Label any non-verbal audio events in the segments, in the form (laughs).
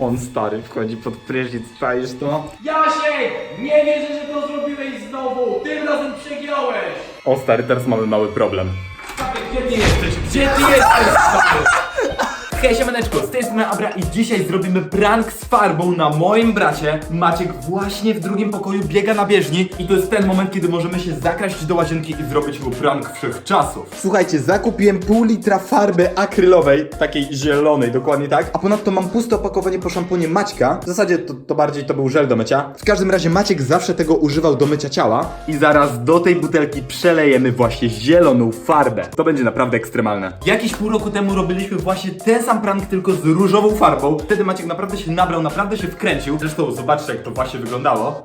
On stary wchodzi pod prysznic, czaisz to? Jasiek! Nie wierzę, że to zrobiłeś znowu! Tym razem przegiąłeś! O stary, teraz mamy mały problem. Stary, gdzie ty jesteś? Gdzie ty jesteś, stary? Hej, siemaneczko, z tej strony Abra i dzisiaj zrobimy prank z farbą na moim bracie. Maciek właśnie w drugim pokoju biega na bieżni i to jest ten moment, kiedy możemy się zakraść do łazienki i zrobić mu prank wszechczasów. Słuchajcie, zakupiłem pół litra farby akrylowej, takiej zielonej, dokładnie tak. A ponadto mam puste opakowanie po szamponie Maćka. W zasadzie to, to bardziej to był żel do mycia. W każdym razie Maciek zawsze tego używał do mycia ciała. I zaraz do tej butelki przelejemy właśnie zieloną farbę. To będzie naprawdę ekstremalne. Jakiś pół roku temu robiliśmy właśnie ten sam prank, tylko z różową farbą. Wtedy Maciek naprawdę się nabrał, naprawdę się wkręcił. Zresztą zobaczcie jak to właśnie wyglądało.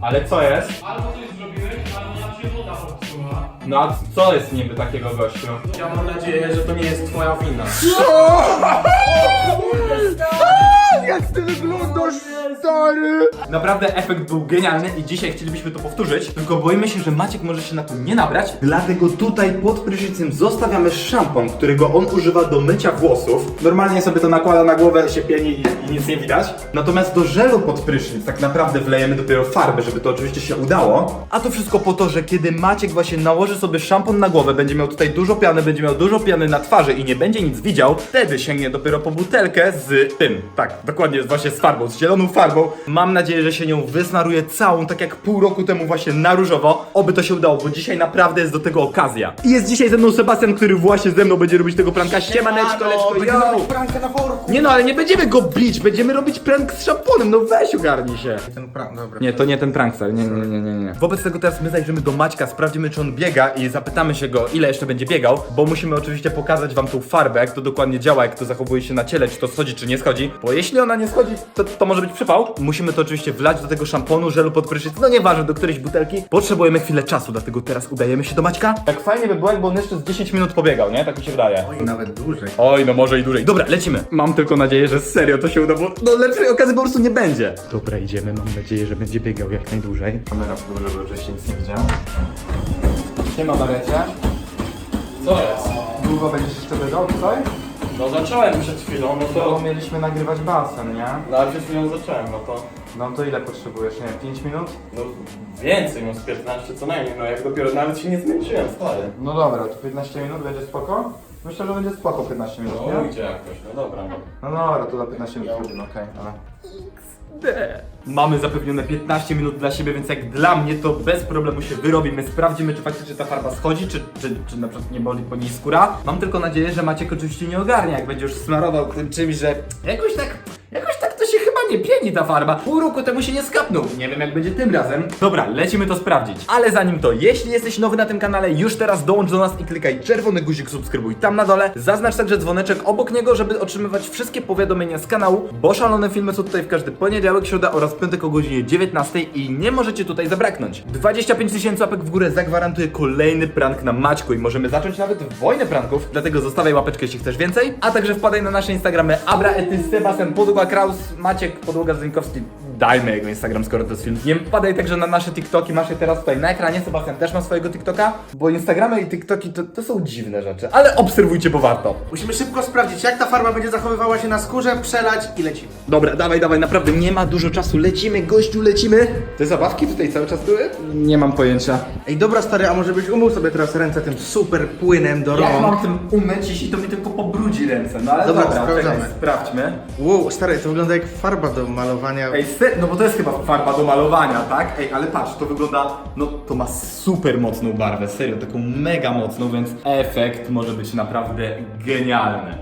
Ale co jest? Albo coś zrobiłeś, albo nam się woda popsuła. No a co jest niby takiego gościu? Ja mam nadzieję, że to nie jest twoja wina. (laughs) Jak ty wyglądasz, stary! Naprawdę efekt był genialny i dzisiaj chcielibyśmy to powtórzyć, tylko boimy się, że Maciek może się na to nie nabrać, dlatego tutaj pod prysznicem zostawiamy szampon, którego on używa do mycia włosów. Normalnie sobie to nakłada na głowę, się pieni i, i nic nie widać. Natomiast do żelu pod prysznic tak naprawdę wlejemy dopiero farbę, żeby to oczywiście się udało. A to wszystko po to, że kiedy Maciek właśnie nałoży sobie szampon na głowę, będzie miał tutaj dużo piany, będzie miał dużo piany na twarzy i nie będzie nic widział, wtedy sięgnie dopiero po butelkę z tym, tak, dokładnie właśnie z farbą, z zieloną farbą. Mam nadzieję, że się nią wysmaruje całą, tak jak pół roku temu właśnie na różowo. Oby to się udało, bo dzisiaj naprawdę jest do tego okazja. I jest dzisiaj ze mną Sebastian, który właśnie ze mną będzie robić tego pranka. Siemaneczko, leczko, yo! prankę na worku. Nie no, ale nie będziemy go bić, będziemy robić prank z szamponem, no weź ogarnij się. Ten prank, dobra. Nie, to nie ten prankster, nie, nie, nie, nie, nie. Wobec tego teraz my zajrzymy do Maćka, sprawdzimy czy on biega i zapytamy się go ile jeszcze będzie biegał, bo musimy oczywiście pokazać wam tą farbę, jak to dokładnie działa, jak to zachowuje się na ciele, czy to schodzi, czy nie schodzi, bo jeśli ona nie schodzi, to, to może być przypał. Musimy to oczywiście wlać do tego szamponu, żelu pod prysznic, no nieważne, do którejś butelki. Potrzebujemy chwilę czasu, dlatego teraz udajemy się do Maćka. Tak fajnie by było, jakby on jeszcze z 10 minut pobiegał, nie? Tak mi się wydaje. Oj, nawet dłużej. Oj, no może i dłużej. Dobra, lecimy. Mam tylko nadzieję, że serio to się uda, bo no lepszej okazji po prostu nie będzie. Dobra, idziemy. Mam nadzieję, że będzie biegał jak najdłużej. Kamera w górze, żeby żeście nic nie widział. Siema, Marecie. Co jest? Długo będziesz jeszcze biegał tutaj? No zacząłem przed chwilą, no Bo to... mieliśmy nagrywać basen, nie? No ale przed chwilą zacząłem, no to... No to ile potrzebujesz, nie? 5 minut? No więcej, no z 15 co najmniej, no jak dopiero nawet się nie zmęczyłem, stary. No dobra, to 15 minut będzie spoko? Myślę, że będzie spoko 15 minut, No nie? idzie jakoś, no dobra, no. No dobra, to za 15 minut pójdziemy, okej, ale... Mamy zapewnione 15 minut dla siebie, więc jak dla mnie to bez problemu się wyrobimy. Sprawdzimy, czy faktycznie ta farba schodzi, czy, czy, czy na przykład nie boli po niej skóra. Mam tylko nadzieję, że Maciek oczywiście nie ogarnia, jak będzie już smarował tym czymś, że jakoś tak to się chyba nie pieni ta farba. Pół roku temu się nie skapnął. Nie wiem, jak będzie tym razem. Dobra, lecimy to sprawdzić. Ale zanim to, jeśli jesteś nowy na tym kanale, już teraz dołącz do nas i klikaj czerwony guzik subskrybuj tam na dole. Zaznacz także dzwoneczek obok niego, żeby otrzymywać wszystkie powiadomienia z kanału, bo szalone filmy są tutaj w każdy poniedziałek, środa oraz piątek o godzinie 19 i nie możecie tutaj zabraknąć. 25 tysięcy łapek w górę zagwarantuje kolejny prank na Maćku i możemy zacząć nawet wojnę pranków, dlatego zostawiaj łapeczkę, jeśli chcesz więcej, a także wpadaj na nasze Instagramy Abra, Ety, Sebastian, Podłoga Kraus, Maciek, Podłoga Zdynkowski. Dajmy jego Instagram, skoro to jest film. Nie wpadaj także na nasze TikToki, masz je teraz tutaj na ekranie. Sebastian też ma swojego TikToka, bo Instagramy i TikToki to, to są dziwne rzeczy, ale obserwujcie, bo warto. Musimy szybko sprawdzić, jak ta farba będzie zachowywała się na skórze, przelać i lecimy. Dobra, dawaj, dawaj, naprawdę nie ma dużo czasu. Lecimy, gościu, lecimy. Te zabawki tutaj cały czas były? Nie mam pojęcia. Ej, dobra stary, a może byś umył sobie teraz ręce tym super płynem do Jak mam rąk? tym umyć, jeśli to mi tylko pobrudzi ręce? No ale Dobra, dobra, sprawdzamy. czekaj, sprawdźmy. Wow, stary, to wygląda jak farba do malowania. Ej, se, no bo to jest chyba farba do malowania, tak? Ej, ale patrz, to wygląda, no to ma super mocną barwę, serio, taką mega mocną, więc efekt może być naprawdę genialny.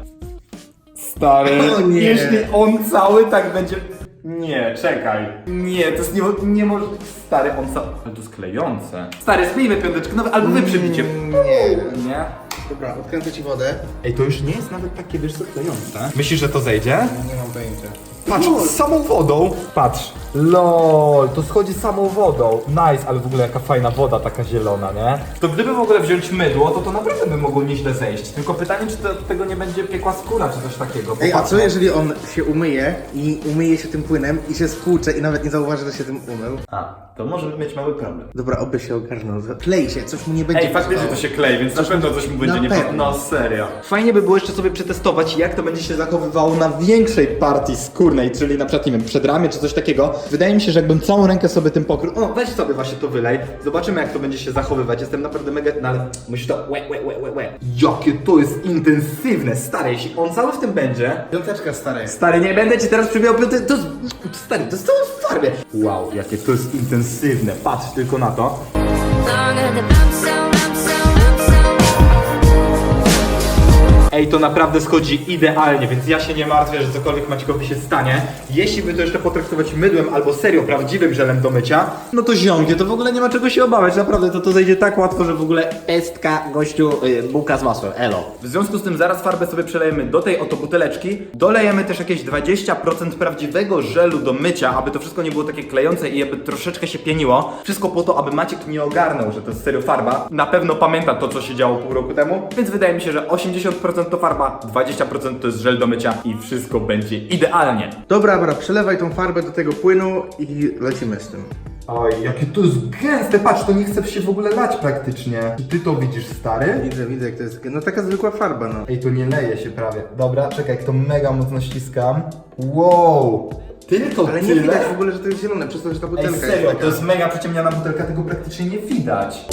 Stary, O nie. jeśli on cały tak będzie... Nie, czekaj. Nie, to jest nie, nie może... Stary, on cały... Ale to jest klejące. Stary, zbijmy piąteczkę, no, albo wy przybicie. Nie. Nie? Dobra, odkręcę ci wodę. Ej, to już nie jest nawet takie, wiesz co, klejące. Myślisz, że to zejdzie? Nie mam pojęcia. Patrz, z samą wodą. Patrz. LOL, to schodzi samą wodą. Nice, ale w ogóle jaka fajna woda, taka zielona, nie? To gdyby w ogóle wziąć mydło, to to naprawdę by mogło nieźle zejść. Tylko pytanie, czy to, tego nie będzie piekła skóra, czy coś takiego. Ej, a co no. jeżeli on się umyje i umyje się tym płynem i się spłucze i nawet nie zauważy, że się tym umył? A, to może mieć mały problem. Dobra, oby się ogarnął. Klei się, coś mu nie będzie Ej, faktycznie to pasowało. się klei, więc na pewno coś mu będzie nie pewno. No serio. Fajnie by było jeszcze sobie przetestować, jak to będzie się zachowywało na większej partii skórnej, czyli na przykład, nie wiem, przedramię czy coś takiego. Wydaje mi się, że jakbym całą rękę sobie tym pokrył. O, weź sobie właśnie to wylej. Zobaczymy, jak to będzie się zachowywać. Jestem naprawdę mega. No ale musisz to. Łe, łe, łe, łe, łe. Jakie to jest intensywne, stary. Jeśli on cały w tym będzie. Piąteczka stara jest. Stary, nie będę ci teraz przybijał piąty. To jest. Stary, to jest całe w farbie. Wow, jakie to jest intensywne. Patrz tylko na to. Longer the bump Ej, to naprawdę schodzi idealnie, więc ja się nie martwię, że cokolwiek Macikowi się stanie. Jeśli by to jeszcze potraktować mydłem albo serio prawdziwym żelem do mycia, no to ziomkie, to w ogóle nie ma czego się obawiać. Naprawdę to to zejdzie tak łatwo, że w ogóle pestka, gościu, yy, bułka z masłem, elo. W związku z tym zaraz farbę sobie przelejemy do tej oto buteleczki. Dolejemy też jakieś 20% prawdziwego żelu do mycia, aby to wszystko nie było takie klejące i aby troszeczkę się pieniło. Wszystko po to, aby Maciek nie ogarnął, że to jest serio farba. Na pewno pamięta to, co się działo pół roku temu, więc wydaje mi się, że 80% to farba, 20% to jest żel do mycia i wszystko będzie idealnie. Dobra, dobra, przelewaj tą farbę do tego płynu i lecimy z tym. Oj, jakie to jest gęste, patrz, to nie chce się w ogóle lać praktycznie. Czy ty to widzisz, stary? Widzę, widzę jak to jest. No taka zwykła farba, no. Ej, to nie leje się prawie. Dobra, czekaj, jak to mega mocno ściskam. Wow! Tylko Ale nie tyle? widać w ogóle, że to jest zielone, przez to, że ta Ej, butelka serio, jest taka. to jest mega przyciemniana butelka, tego praktycznie nie widać.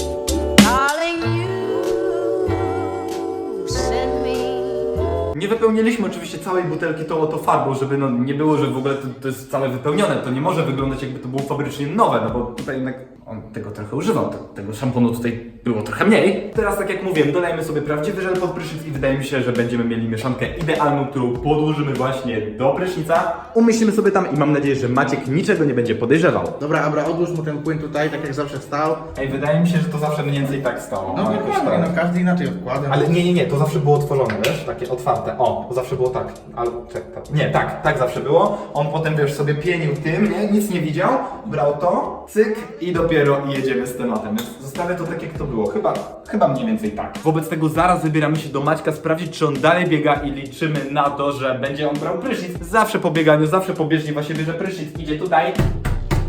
Nie wypełniliśmy oczywiście całej butelki tą oto farbą, żeby no nie było, że w ogóle to, to jest całe wypełnione. To nie może wyglądać jakby to było fabrycznie nowe, no bo tutaj jednak on tego trochę używał. Te- Tego szamponu tutaj było trochę mniej. Teraz tak jak mówiłem, dodajemy sobie prawdziwy żel pod prysznic i wydaje mi się, że będziemy mieli mieszankę idealną, którą podłożymy właśnie do prysznica. Umieścimy sobie tam i mam nadzieję, że Maciek niczego nie będzie podejrzewał. Dobra, Abra, odłóż mu ten płyn tutaj, tak jak zawsze stał. Ej, wydaje mi się, że to zawsze mniej więcej tak stało. No dokładnie, no każdy inaczej odkłada. Ale nie, nie, nie, to zawsze było otworzone, wiesz, takie otwarte. O, to zawsze było tak. Ale czek, tak. Nie, tak, tak zawsze było. On potem, wiesz, sobie pienił tym, nie, nic nie widział, brał to, cyk i dopiero jedziemy z tematem. Więc zostawię to tak, jak to było. Chyba, chyba mniej więcej tak. Wobec tego zaraz wybieramy się do Maćka sprawdzić, czy on dalej biega i liczymy na to, że będzie on brał prysznic. Zawsze po bieganiu, zawsze po bieżni właśnie bierze prysznic, idzie tutaj.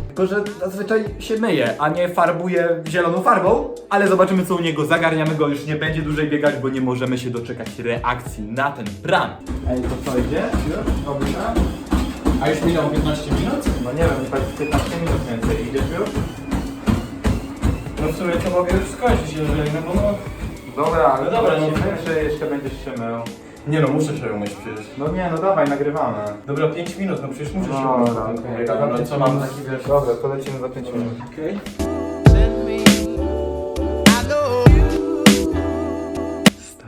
Tylko, że zazwyczaj się myje, a nie farbuje zieloną farbą. Ale zobaczymy co u niego, zagarniamy go, już nie będzie dłużej biegać, bo nie możemy się doczekać reakcji na ten prank. Ej, to co idzie? Już? Dobrze? A już minęło 15 minut? No nie wiem, tak 15 minut więcej. Idziesz już? No w sumie to mogę już skończyć, jeżeli no bo no... Dobra, ale No dobra, no. zobaczymy, czy jeszcze będziesz się mył. Nie no, muszę się umyć przecież. No nie, no dawaj, nagrywamy. Dobra, 5 minut, no przecież muszę się No, umyć. dobra, okej. no co mam... taki wiesz, dobra, to lecimy za 5 minut. Okej.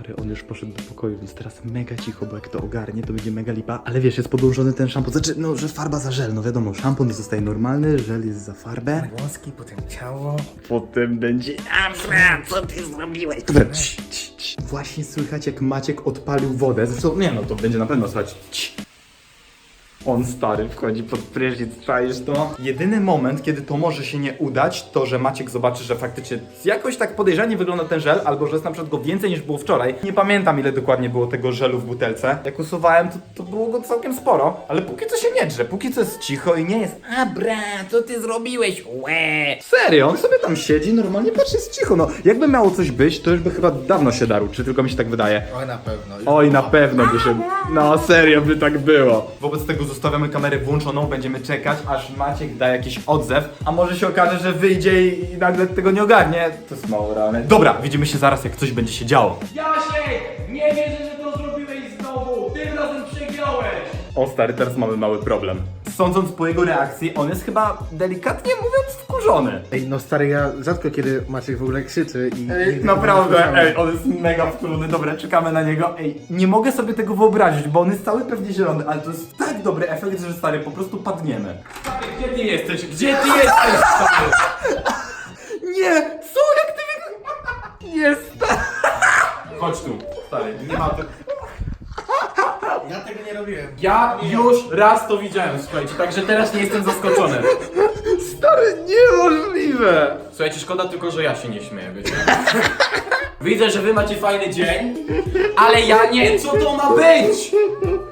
Stary, on już poszedł do pokoju, więc teraz mega cicho, bo jak to ogarnie, to będzie mega lipa. Ale wiesz, jest podłożony ten szampon. Znaczy, no, że farba za żel, no wiadomo, szampon zostaje normalny, żel jest za farbę. Włoski, potem ciało. Potem będzie. Abra, co ty zrobiłeś? Dobra, cii, cii, cii. Właśnie słychać, jak Maciek odpalił wodę. Zresztą, nie no, to będzie na pewno słychać. Cii. On stary wchodzi pod prysznic, czaisz to? Jedyny moment, kiedy to może się nie udać, to że Maciek zobaczy, że faktycznie jakoś tak podejrzanie wygląda ten żel, albo że jest na przykład go więcej niż było wczoraj. Nie pamiętam ile dokładnie było tego żelu w butelce. Jak usuwałem, to, to było go całkiem sporo, ale póki co się nie drze, póki co jest cicho i nie jest Abra, co ty zrobiłeś? Łe! Serio, on sobie tam siedzi, normalnie patrzy, jest cicho, no. Jakby miało coś być, to już by chyba dawno się darł, czy tylko mi się tak wydaje? Oj, na pewno. Oj, na pewno by się. No, serio by tak było. Wobec tego zostawiamy kamerę włączoną, będziemy czekać, aż Maciek da jakiś odzew, a może się okaże, że wyjdzie i, i nagle tego nie ogarnie. To jest mało realne. Dobra, widzimy się zaraz, jak coś będzie się działo. Jasiek! Nie wierzę, że to zrobiłeś znowu! Tym razem przegrałeś! O stary, teraz mamy mały problem. Sądząc po jego reakcji, on jest chyba delikatnie mówiąc wkurzony. Ej, no stary, ja rzadko kiedy Maciek w ogóle krzyczy i... Ej, naprawdę, ej, on jest mega wkurzony, dobra, czekamy na niego. Ej, nie mogę sobie tego wyobrazić, bo on jest cały pewnie zielony, ale to jest tak dobry efekt, że stary, po prostu padniemy. Stary, gdzie ty jesteś? Gdzie ty jesteś, stary? Nie! Co? Jak ty stary! Chodź tu, stary, nie ma to... Ja tego nie robiłem. Ja już raz to widziałem, słuchajcie, także teraz nie jestem zaskoczony. Stary, niemożliwe! Słuchajcie, szkoda tylko, że ja się nie śmieję, wiecie? Widzę, że wy macie fajny dzień, ale ja nie. Co to ma być?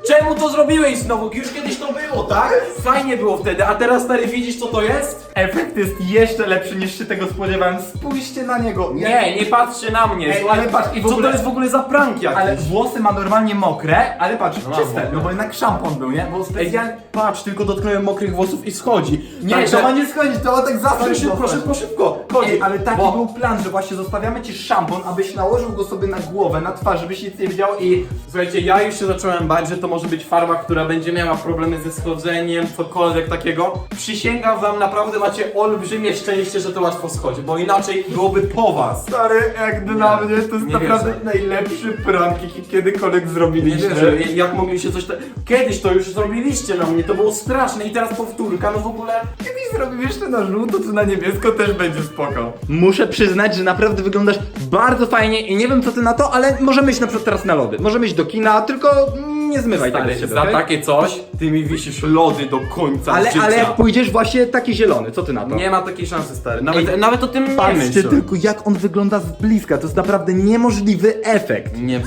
Czemu to zrobiłeś znowu? Już kiedyś to było, tak? Fajnie było wtedy, a teraz stary widzisz co to jest? Efekt jest jeszcze lepszy niż się tego spodziewałem. Spójrzcie na niego. Nie, nie patrzcie na mnie. Ej, ale patrz, i w co ogóle- to jest w ogóle za prank jakiś? Ale włosy ma normalnie mokre, ale patrz, No, czyste, no bo jednak szampon był, nie? Bo Ej, specjalnie... patrz, tylko dotknąłem mokrych włosów i schodzi. Nie, Także- to ma nie schodzić, to ma tak zawsze Ale szybko, szybko, szybko. Ej, ale taki Bo- był plan, że właśnie zostawiamy ci szampon, abyś nałożył go sobie na głowę, na twarz, żebyś nic nie widział i... Słuchajcie, ja już się zacząłem bać, że to może być farba, która będzie miała problemy ze schodzeniem, cokolwiek takiego. Przysięgam wam, naprawdę macie olbrzymie szczęście, że to łatwo schodzi, bo inaczej byłoby po was. Stary, jak dla mnie to jest nie naprawdę wierzę. najlepszy prank, jaki kiedykolwiek Nie zrobiliśmy. wierzę, jak mogliście coś... Te... Kiedyś to już zrobiliście na mnie, to było straszne i teraz powtórka, no w ogóle... Kiedyś zrobił jeszcze na żółto czy na niebiesko, też będzie spoko. Muszę przyznać, że naprawdę wyglądasz bardzo fajnie i nie wiem co ty na to, ale możemy iść na przykład teraz na lody. Możemy iść do kina, tylko nie zmywaj Stary, tego z siebie, za okej? takie coś, ty mi wisisz lody do końca ale, życia. ale jak pójdziesz właśnie taki zielony, co ty na to? Nie ma takiej szansy, stary. Nawet, Ej, nawet o tym nie Patrzcie myśl. tylko jak on wygląda z bliska, to jest naprawdę niemożliwy efekt. Nie.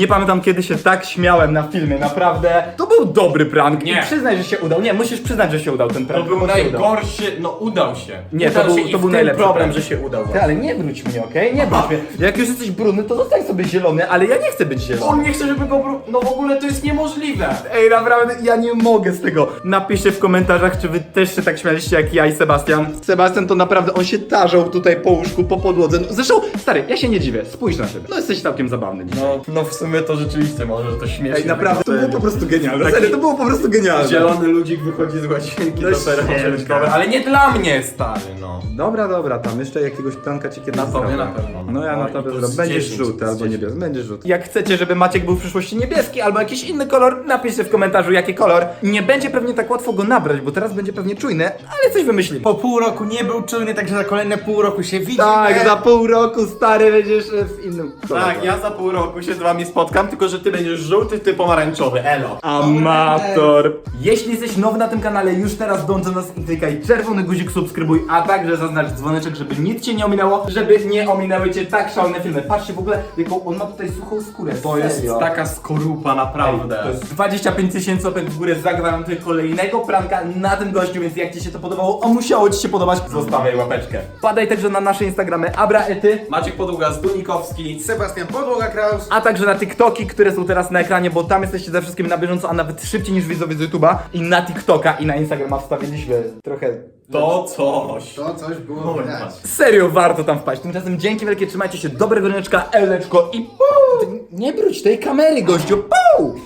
Nie pamiętam kiedy się tak śmiałem na filmie, naprawdę. To był dobry prank. Nie. I Przyznaj, że się udał. Nie, musisz przyznać, że się udał ten To prank. był się udał. najgorszy, no udał się. Nie, udał to był- się to był najlepszy problem, prank. że się udał. Ty, ale nie wróć mnie, okej? Nie wróć mnie. Jak już jesteś brudny, to zostań sobie zielony, ale ja nie chcę być zielony. On nie chce, żeby go... bru- No w ogóle to jest niemożliwe. Ej, naprawdę, ja nie mogę z tego. Napiszcie w komentarzach, czy wy też się tak śmialiście jak ja i Sebastian. Sebastian to naprawdę, on się tarzał tutaj po łóżku, po podłodze. No, Zresztą, stary, ja się nie dziwię, spójrz na siebie. No jesteś całkiem zabawny dzisiaj. No, no w sumie to rzeczywiście może to śmieszne. Ej, naprawdę, to było po prostu genialne. Taki- Serio, to było po prostu genialne. Zielony ludzik wychodzi z łazienki No do pereł ściemka. przełyczkowe, ale nie dla mnie, stary, no. Dobra, dobra, tam jeszcze jakiegoś planka ci kiedyś Na tobie zrobię. na pewno. No ja No na i tobie to zrobię. Będziesz 10, żółty albo 10. niebieski, będziesz żółty. Jak chcecie, żeby Maciek był w przyszłości niebieski albo jakiś inny kolor, napiszcie w komentarzu jaki kolor. Nie będzie pewnie tak łatwo go nabrać, bo teraz będzie pewnie czujny, ale coś wymyślimy. Po pół roku nie był czujny, także za kolejne pół roku się widzimy. Tak, za pół roku stary będziesz w innym kolorze. Tak, ja za pół roku się z wami spotkam, tylko że ty będziesz żółty, ty pomarańczowy, elo. Amator! Jeśli jesteś nowy na tym kanale, już teraz dąż do nas i klikaj czerwony guzik subskrybuj, a także zaznacz dzwoneczek, żeby nic cię nie ominęło, żeby nie ominęły cię tak szalone filmy. Patrzcie w ogóle, jaką on ma tutaj suchą skórę. To jest Serio. taka skorupa, naprawdę. To jest 25 tysięcy łapek w górę, zagwarantuję kolejnego pranka na tym gościu, więc jak ci się to podobało, a musiało ci się podobać, zostawiaj łapeczkę. Padaj także na nasze Instagramy Abraety, Maciek Podługa z Dunikowski. Sebastian Podłoga Kraus. a także na TikToki, które są teraz na ekranie, bo tam jesteście ze wszystkim na bieżąco, a nawet szybciej niż widzowie z YouTube'a. I na TikToka i na Instagrama wstawiliśmy trochę... To coś. To coś było widać. Serio warto tam wpaść. Tymczasem dzięki wielkie, trzymajcie się, dobrego dnieczka, eleczko i pół! Nie bróć tej kamery, gościu, pół!